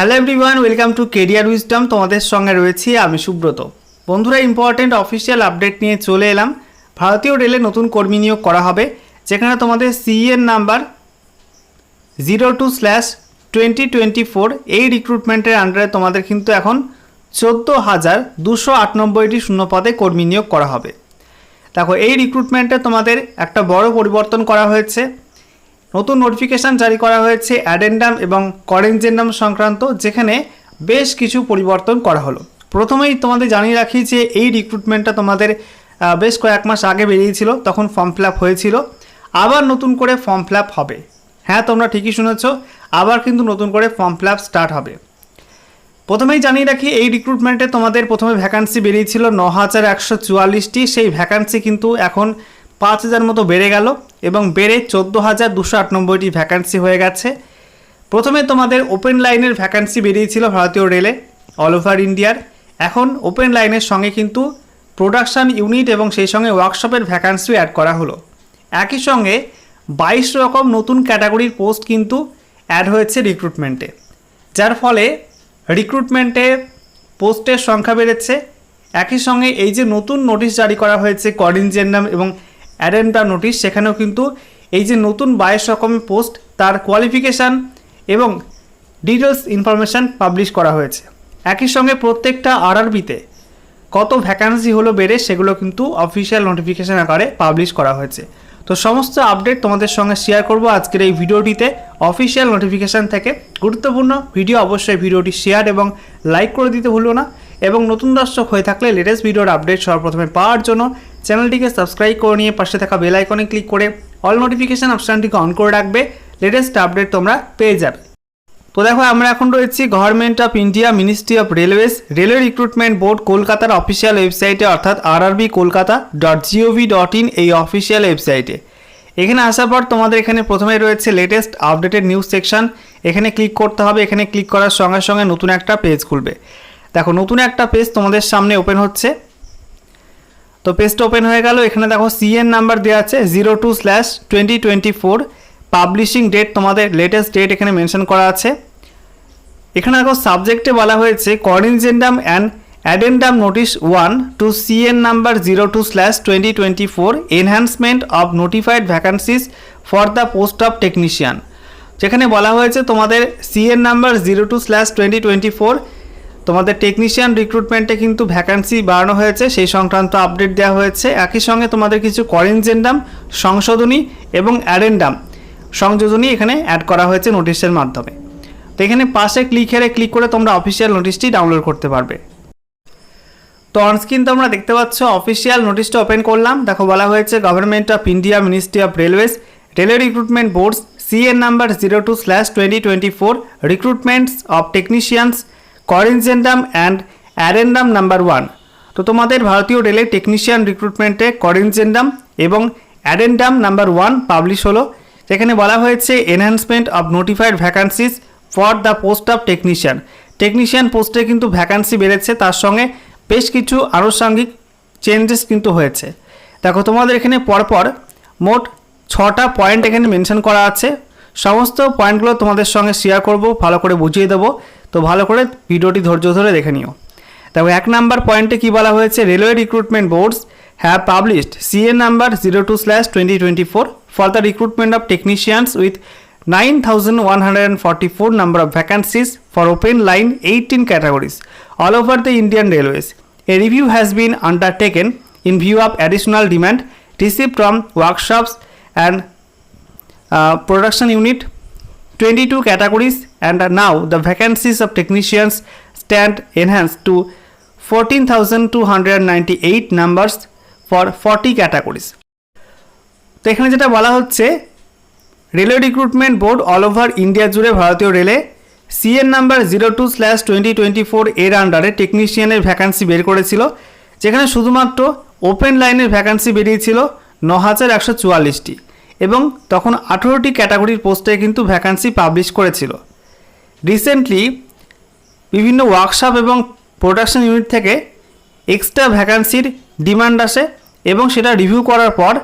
Hello everyone welcome to career wisdom তোমাদের সঙ্গে রয়েছি আমি সুব্রত। বন্ধুরা ইম্পর্টেন্ট অফিসিয়াল আপডেট নিয়ে চলে এলাম। ভারতীয় রেলে নতুন কর্মী নিয়োগ করা হবে, যেখানে তোমাদের CN number zero two slash twenty twenty four এই রিক্রুটমেন্টের আন্ডারে তোমাদের কিন্তু এখন চোদ্দ হাজার দুশো আটানব্বইটি শূন্যপদে কর্মী নিয়োগ করা হবে। দেখো, এই রিক্রুটমেন্টে তোমাদের একটা বড় পরিবর্তন করা হয়েছে। নতুন নোটিফিকেশান জারি করা হয়েছে অ্যাডেন্ডাম এবং করেনজেন্ডাম সংক্রান্ত, যেখানে বেশ কিছু পরিবর্তন করা হলো। প্রথমেই তোমাদের জানিয়ে রাখি যে এই রিক্রুটমেন্টটা তোমাদের বেশ কয়েক মাস আগে বেরিয়েছিল, তখন ফর্ম ফিল হয়েছিল। আবার নতুন করে ফর্ম ফিল হবে। হ্যাঁ তোমরা ঠিকই শুনেছ, আবার কিন্তু নতুন করে ফর্ম ফিল স্টার্ট হবে। প্রথমেই জানিয়ে রাখি, এই রিক্রুটমেন্টে তোমাদের প্রথমে ভ্যাকান্সি বেরিয়েছিল ন হাজার একশো চুয়াল্লিশটি। সেই ভ্যাকান্সি কিন্তু এখন পাঁচ হাজার মতো বেড়ে গেল এবং বেড়ে চোদ্দ হাজার দুশো আট আটানব্বইটি ভ্যাকান্সি হয়ে গেছে। প্রথমে তোমাদের ওপেন লাইনের ভ্যাকান্সি বেরিয়েছিল ভারতীয় রেলে অল ওভার ইন্ডিয়ার এখন ওপেন লাইনের সঙ্গে কিন্তু প্রোডাকশান ইউনিট এবং সেই সঙ্গে ওয়ার্কশপের ভ্যাকান্সিও অ্যাড করা হলো। একই সঙ্গে বাইশ রকম নতুন ক্যাটাগরির পোস্ট কিন্তু অ্যাড হয়েছে রিক্রুটমেন্টে যার ফলে রিক্রুটমেন্টে পোস্টের সংখ্যা বেড়েছে। একই সঙ্গে এই যে নতুন নোটিশ জারি করা হয়েছে কডিনজেন্ডাম এবং অ্যাডেন্ডা নোটিশ, সেখানেও কিন্তু এই যে নতুন বাইশ রকমের পোস্ট তার কোয়ালিফিকেশান এবং ডিটেলস ইনফরমেশান পাবলিশ করা হয়েছে। একই সঙ্গে প্রত্যেকটা আরআরবিতে কত ভ্যাকান্সি হলো বেড়ে, সেগুলো কিন্তু অফিসিয়াল নোটিফিকেশান আকারে পাবলিশ করা হয়েছে। তো সমস্ত আপডেট তোমাদের সঙ্গে শেয়ার করব আজকের এই ভিডিওটিতে। অফিসিয়াল নোটিফিকেশান থেকে গুরুত্বপূর্ণ ভিডিও অবশ্যই ভিডিওটি শেয়ার এবং লাইক করে দিতে ভুলো না। এবং নতুন দর্শক হয়ে থাকলে লেটেস্ট ভিডিওর আপডেট সর্বপ্রথমে পাওয়ার জন্য চ্যানেলটিকে সাবস্ক্রাইব করে নিয়ে পাশে থাকা বেল আইকনে ক্লিক করে অল নোটিফিকেশান অপশানটিকে অন করে রাখবে লেটেস্ট আপডেট তোমরা পেয়ে যাবে। তো দেখো, আমরা এখন রয়েছি government of India ministry of railways railway recruitment board কলকাতার অফিসিয়াল ওয়েবসাইটে অর্থাৎ RRB Kolkata dot GOV dot in এই অফিসিয়াল ওয়েবসাইটে এখানে আসার পর তোমাদের এখানে প্রথমে রয়েছে লেটেস্ট আপডেটেড নিউজ সেকশন এখানে ক্লিক করতে হবে, এখানে ক্লিক করার সঙ্গে সঙ্গে নতুন একটা পেজ খুলবে। দেখো, নতুন একটা পেজ তোমাদের সামনে ওপেন হচ্ছে। তো পেজটা ওপেন হয়ে গেল। এখানে দেখো সিএন নাম্বার দেওয়া আছে zero two slash twenty twenty four publishing date তোমাদের লেটেস্ট ডেট এখানে মেনশন করা আছে। এখানে দেখো সাবজেক্টে বলা হয়েছে corrigendum and addendum notice one two CN number zero two slash twenty twenty four enhancement of notified vacancies for the post of technician যেখানে বলা হয়েছে, তোমাদের CN number zero two slash twenty twenty four তোমাদের technician রিক্রুটমেন্টে কিন্তু vacancy বাড়ানো হয়েছে, সেই সংক্রান্ত আপডেট দেওয়া হয়েছে। একই সঙ্গে তোমাদের কিছু করেনজেন্ডাম সংশোধনী এবং অ্যাডেন্ডাম সংযোজনী এখানে অ্যাড করা হয়েছে নোটিশের মাধ্যমে। তো এখানে পাশে ক্লিক হেরে ক্লিক করে তোমরা অফিসিয়াল নোটিশটি ডাউনলোড করতে পারবে। তো অনস্ক্রিন তোমরা দেখতে পাচ্ছ অফিসিয়াল নোটিশটা ওপেন করলাম। দেখো বলা হয়েছে government of India ministry of railways railway recruitment boards CN number zero two slash twenty twenty four recruitments of technicians corrigendum and addendum number one তো তোমাদের ভারতীয় রেলের টেকনিশিয়ান রিক্রুটমেন্টে করেনজেন্ডাম এবং অ্যাডেন্ডাম নাম্বার ওয়ান পাবলিশ হলো। যেখানে বলা হয়েছে enhancement of notified vacancies for the post of technician technician পোস্টে কিন্তু ভ্যাকান্সি বেড়েছে, তার সঙ্গে বেশ কিছু আনুষঙ্গিক চেঞ্জেস কিন্তু হয়েছে। দেখো, তোমাদের এখানে পরপর মোট ছটা পয়েন্ট এখানে মেনশন করা আছে। সমস্ত পয়েন্টগুলো তোমাদের সঙ্গে শেয়ার করব, ভালো করে বুঝিয়ে দেবো। তো ভালো করে ভিডিওটি ধৈর্য ধরে দেখে নিও। দেখো এক নাম্বার পয়েন্টে কী বলা হয়েছে? Railway recruitment boards have published CA number zero two slash twenty twenty four for the recruitment of technicians with nine thousand one hundred and forty four number of vacancies for open line eighteen categories all over the Indian railways a review has been undertaken in view of additional demand received from workshops and uh, production 22 categories and now the vacancies of technicians stand enhanced to 14,298 numbers for 40 categories. তো এখানে যেটা বলা হচ্ছে railway recruitment board all over India জুড়ে ভারতীয় রেলে CN number zero two slash twenty twenty four এর আন্ডারে টেকনিশিয়ানের ভ্যাকান্সি বের করেছিল যেখানে শুধুমাত্র ওপেন লাইনের ভ্যাকান্সি বেরিয়েছিল ন হাজার একশো চুয়াল্লিশটি এবং তখন আঠেরোটি ক্যাটাগরির পোস্টে কিন্তু ভ্যাকান্সি পাবলিশ করেছিল। রিসেন্টলি বিভিন্ন ওয়ার্কশপ এবং প্রোডাকশন ইউনিট থেকে এক্সট্রা ভ্যাকান্সির ডিমান্ড আসে এবং সেটা রিভিউ করার পর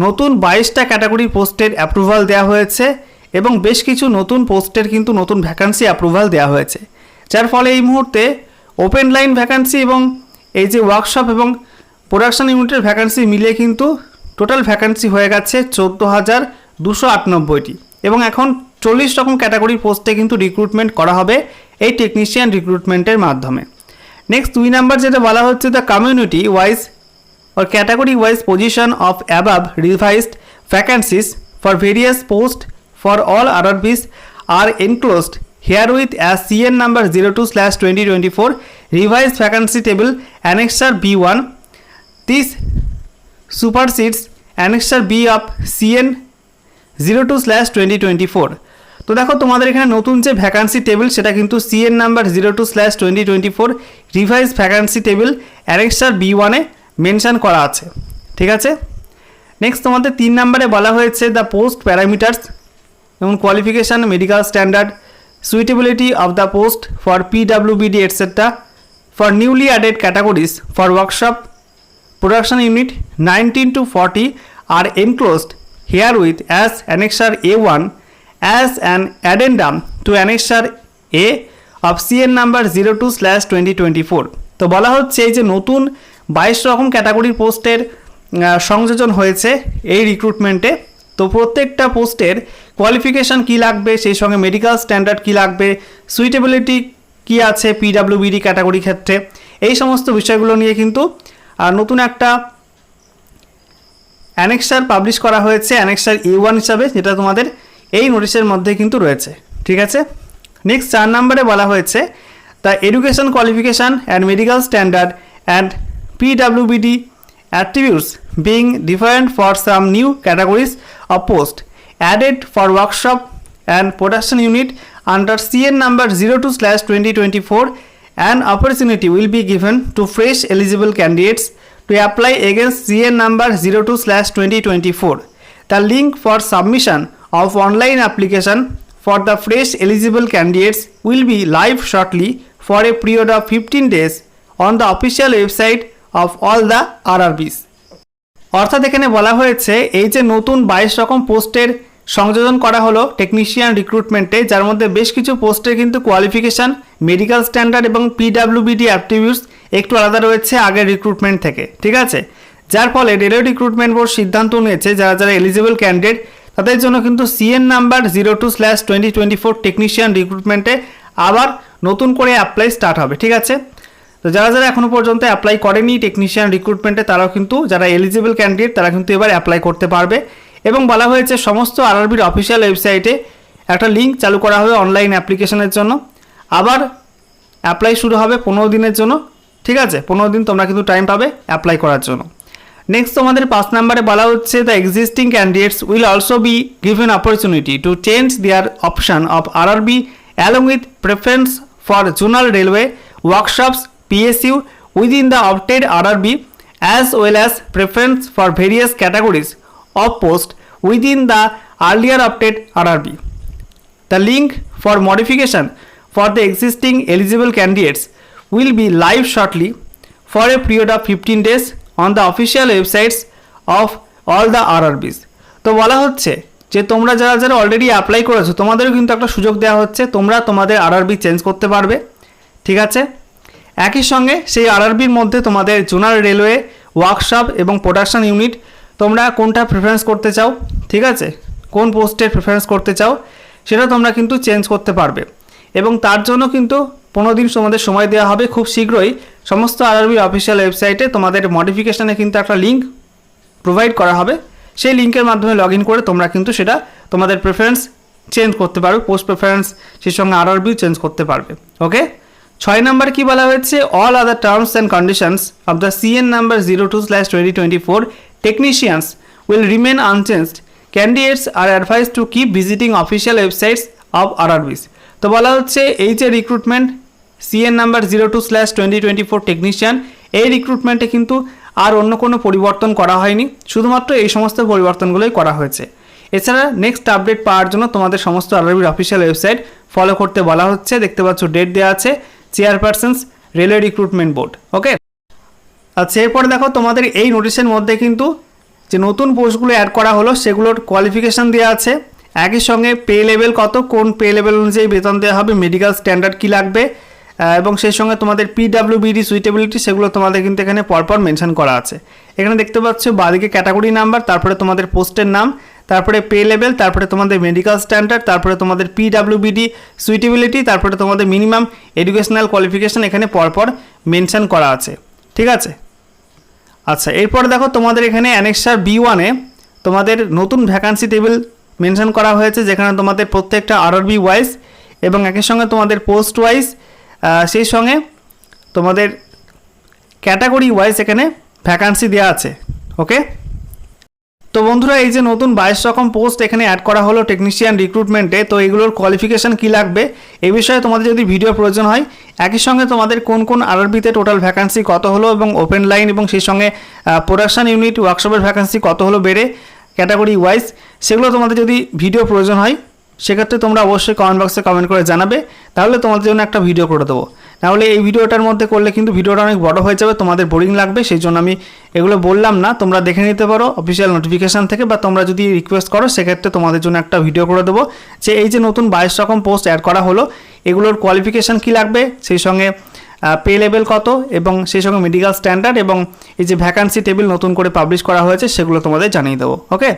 নতুন বাইশটা ক্যাটাগরি পোস্টের অ্যাপ্রুভাল দেওয়া হয়েছে এবং বেশ কিছু নতুন পোস্টের কিন্তু নতুন ভ্যাকান্সি অ্যাপ্রুভাল দেওয়া হয়েছে। যার ফলে এই মুহূর্তে ওপেন লাইন ভ্যাকান্সি এবং এই যে ওয়ার্কশপ এবং প্রোডাকশন ইউনিটের ভ্যাকান্সি মিলিয়ে কিন্তু টোটাল ভ্যাকান্সি হয়ে গেছে চোদ্দ হাজার দুশো আট নব্বইটি এবং এখন চল্লিশ রকম ক্যাটাগরি পোস্টে কিন্তু রিক্রুটমেন্ট করা হবে এই টেকনিশিয়ান রিক্রুটমেন্টের মাধ্যমে। নেক্সট দুই নাম্বার যেটা বলা হচ্ছে the community wise or category wise position of above revised vacancies for various post for all RRBs are enclosed here with as CN number zero two slash twenty twenty four revise vacancy table annexure B one this supersedes annexure B of CN 02 slash 2024 তো দেখো, তোমাদের এখানে নতুন যে vacancy table সেটা কিন্তু CN number zero two slash twenty twenty four revise vacancy table annexure B ওয়ানে mention করা আছে। ঠিক আছে? নেক্সট তোমাদের তিন নম্বরে বলা হয়েছে দ্য পোস্ট প্যারামিটার্স যেমন qualification medical standard suitability of the post for পিডাব্লিউবিডি etcetera for newly added categories for workshop production unit 19 to 40 are enclosed herewith as annexure A1 as an addendum to annexure A of CN number 02 slash 2024 তো বলা হচ্ছে এই যে নতুন বাইশ রকম ক্যাটাগরির পোস্টের সংযোজন হয়েছে এই রিক্রুটমেন্টে তো প্রত্যেকটা পোস্টের কোয়ালিফিকেশান কী লাগবে, সেই সঙ্গে মেডিকেল স্ট্যান্ডার্ড কী লাগবে সুইটেবিলিটি কী আছে পিডাব্লিউবিডি ক্যাটাগরি ক্ষেত্রে। এই সমস্ত বিষয়গুলো নিয়ে কিন্তু নতুন একটা অ্যানেক্সার পাবলিশ করা হয়েছে, অ্যানেক্সার ই ওয়ান হিসাবে, যেটা তোমাদের এই নোটিশের মধ্যে কিন্তু রয়েছে। ঠিক আছে? নেক্সট চার নম্বরে বলা হয়েছে the education qualification and medical standard and পিডাব্লিউবিডি attributes being different for some new categories of post added for workshop and production unit under C CN number zero two slash twenty twenty four and opportunity will be given to fresh eligible candidates to apply against CN number 02 slash 2024 the link for submission of online application for the fresh eligible candidates will be live shortly for a period of 15 days on the official website of all the RRBs অর্থাৎ এখানে বলা হয়েছে এই যে নতুন বাইশ রকম পোস্টের সংযোজন করা হলো টেকনিশিয়ান রিক্রুটমেন্টে যার মধ্যে বেশ কিছু পোস্টের কিন্তু কোয়ালিফিকেশান মেডিকেল স্ট্যান্ডার্ড এবং পিডাব্লিউবিডি অ্যাপ্টিভিউস একটু আলাদা রয়েছে আগের রিক্রুটমেন্ট থেকে, ঠিক আছে? যার ফলে রেলওয়ে রিক্রুটমেন্ট বোর্ড সিদ্ধান্ত নিয়েছে যারা যারা এলিজিবল ক্যান্ডিডেট তাদের জন্য কিন্তু CN number zero two slash twenty twenty four technician রিক্রুটমেন্টে আবার নতুন করে অ্যাপ্লাই স্টার্ট হবে, ঠিক আছে? তো যারা যারা এখনও পর্যন্ত অ্যাপ্লাই করেনি টেকনিশিয়ান রিক্রুটমেন্টে তারাও কিন্তু, যারা এলিজিবল ক্যান্ডিডেট তারা কিন্তু এবার অ্যাপ্লাই করতে পারবে। এবং বলা হয়েছে সমস্ত আরআরবির অফিসিয়াল ওয়েবসাইটে একটা লিঙ্ক চালু করা হবে অনলাইন অ্যাপ্লিকেশনের জন্য। আবার অ্যাপ্লাই শুরু হবে পনেরো দিনের জন্য। ঠিক আছে? পনেরো দিন তোমরা কিন্তু টাইম পাবে অ্যাপ্লাই করার জন্য। নেক্সট তোমাদের পাঁচ নাম্বারে বলা হচ্ছে the existing candidates will also be given opportunity to change their option of R along with preference for zonal railway workshops PSU within the opted RRB as well as preference for various categories of post within the earlier update RRB the link for modification for the existing eligible candidates will be live shortly for a period of 15 days on the official websites of all the RRBs. তো বলা হচ্ছে যে, তোমরা যারা যারা already apply করেছ, তোমাদেরও কিন্তু একটা সুযোগ দেওয়া হচ্ছে, তোমরা তোমাদের আরআরবি চেঞ্জ করতে পারবে। ঠিক আছে? একই সঙ্গে সেই আরআরবির মধ্যে তোমাদের জোনাল রেলওয়ে ওয়ার্কশপ এবং প্রোডাকশন ইউনিট তোমরা কোনটা প্রেফারেন্স করতে চাও, ঠিক আছে? কোন পোস্টের প্রেফারেন্স করতে চাও, সেটা তোমরা কিন্তু চেঞ্জ করতে পারবে। এবং তার জন্য কিন্তু পনেরো দিন তোমাদের সময় দেওয়া হবে খুব শীঘ্রই। সমস্ত আরআরবির অফিসিয়াল ওয়েবসাইটে তোমাদের মডিফিকেশানে কিন্তু একটা লিঙ্ক প্রোভাইড করা হবে। সেই লিঙ্কের মাধ্যমে লগ করে তোমরা কিন্তু সেটা তোমাদের প্রেফারেন্স চেঞ্জ করতে পারবে পোস্ট প্রেফারেন্স সেই সঙ্গে আরআরবিও চেঞ্জ করতে পারবে। ওকে ছয় নম্বর কি বলা হয়েছে? All other terms and conditions of the CN number zero two slash twenty twenty four technicians will remain unchanged candidates are advise to keep visiting official websites of RRBs তো বলা হচ্ছে এই যে recruitment CN number zero two slash twenty twenty four technician এই রিক্রুটমেন্টে কিন্তু আর অন্য কোনো পরিবর্তন করা হয়নি। শুধুমাত্র এই সমস্ত পরিবর্তনগুলোই করা হয়েছে। এছাড়া নেক্সট আপডেট পাওয়ার জন্য তোমাদের সমস্ত আরআরবির অফিসিয়াল ওয়েবসাইট ফলো করতে বলা হচ্ছে। দেখতে পাচ্ছ ডেট দেওয়া আছে chairpersons railway recruitment board okay আচ্ছা এরপর দেখো তোমাদের এই নোটিশের মধ্যে কিন্তু যে নতুন পোস্টগুলো অ্যাড করা হলো, সেগুলোর কোয়ালিফিকেশান দেওয়া আছে। একই সঙ্গে পে লেভেল কত? কোন পে লেভেল অনুযায়ী বেতন দেওয়া হবে? মেডিকেল স্ট্যান্ডার্ড কী লাগবে? এবং সেই সঙ্গে তোমাদের পিডাব্লিউবিডি সুইটেবিলিটি সেগুলো তোমাদের কিন্তু এখানে পরপর মেনশন করা আছে। এখানে দেখতে পাচ্ছ, বাদিকে ক্যাটাগরি নাম্বার তারপরে তোমাদের পোস্টের নাম, তারপরে পে লেভেল, তারপরে তোমাদের মেডিকেল স্ট্যান্ডার্ড তারপরে তোমাদের পিডাব্লিউবিডি সুইটেবিলিটি তারপরে তোমাদের মিনিমাম এডুকেশনাল কোয়ালিফিকেশান এখানে পরপর মেনশন করা আছে। ঠিক আছে? আচ্ছা এরপর দেখো তোমাদের এখানে অ্যানেক্সার বি ওয়ানে তোমাদের নতুন ভ্যাকান্সি টেবিল মেনশন করা হয়েছে যেখানে তোমাদের প্রত্যেকটা আরআরবি ওয়াইজ এবং একই সঙ্গে তোমাদের পোস্ট ওয়াইজ সেই সঙ্গে তোমাদের ক্যাটাগরি ওয়াইজ এখানে ভ্যাকান্সি দেওয়া আছে ওকে তো বন্ধুরা, এই যে নতুন বাইশ রকম পোস্ট এখানে অ্যাড করা হলো টেকনিশিয়ান রিক্রুটমেন্টে তো এগুলোর কোয়ালিফিকেশান কী লাগবে? এই বিষয়ে তোমাদের যদি ভিডিও প্রয়োজন হয়, একই সঙ্গে তোমাদের কোন কোন আরআরবিতে টোটাল ভ্যাকান্সি কত হলো এবং ওপেন লাইন এবং সেই সঙ্গে প্রোডাকশন ইউনিট ওয়ার্কশপের ভ্যাকান্সি কত হলো বেড়ে ক্যাটাগরি ওয়াইজ সেগুলো তোমাদের যদি ভিডিও প্রয়োজন হয়, সেক্ষেত্রে তোমরা অবশ্যই কমেন্ট বক্সে কমেন্ট করে জানাবে, তাহলে তোমাদের জন্য একটা ভিডিও করে দেবো। নাহলে এই ভিডিওটার মধ্যে করলে কিন্তু ভিডিওটা অনেক বড় হয়ে যাবে, তোমাদের বোরিং লাগবে, সেই জন্য আমি এগুলো বললাম না, তোমরা দেখে নিতে পারো অফিসিয়াল নোটিফিকেশান থেকে, বা তোমরা যদি রিকোয়েস্ট করো, সেক্ষেত্রে তোমাদের জন্য একটা ভিডিও করে দেবো, যে এই যে নতুন বাইশ রকম পোস্ট অ্যাড করা হলো, এগুলোর কোয়ালিফিকেশান কী লাগবে, সেই সঙ্গে পে লেভেল কত, এবং সেই সঙ্গে মেডিকেল স্ট্যান্ডার্ড এবং এই যে ভ্যাকান্সি টেবিল নতুন করে পাবলিশ করা হয়েছে, সেগুলো তোমাদের জানিয়ে দেবো ওকে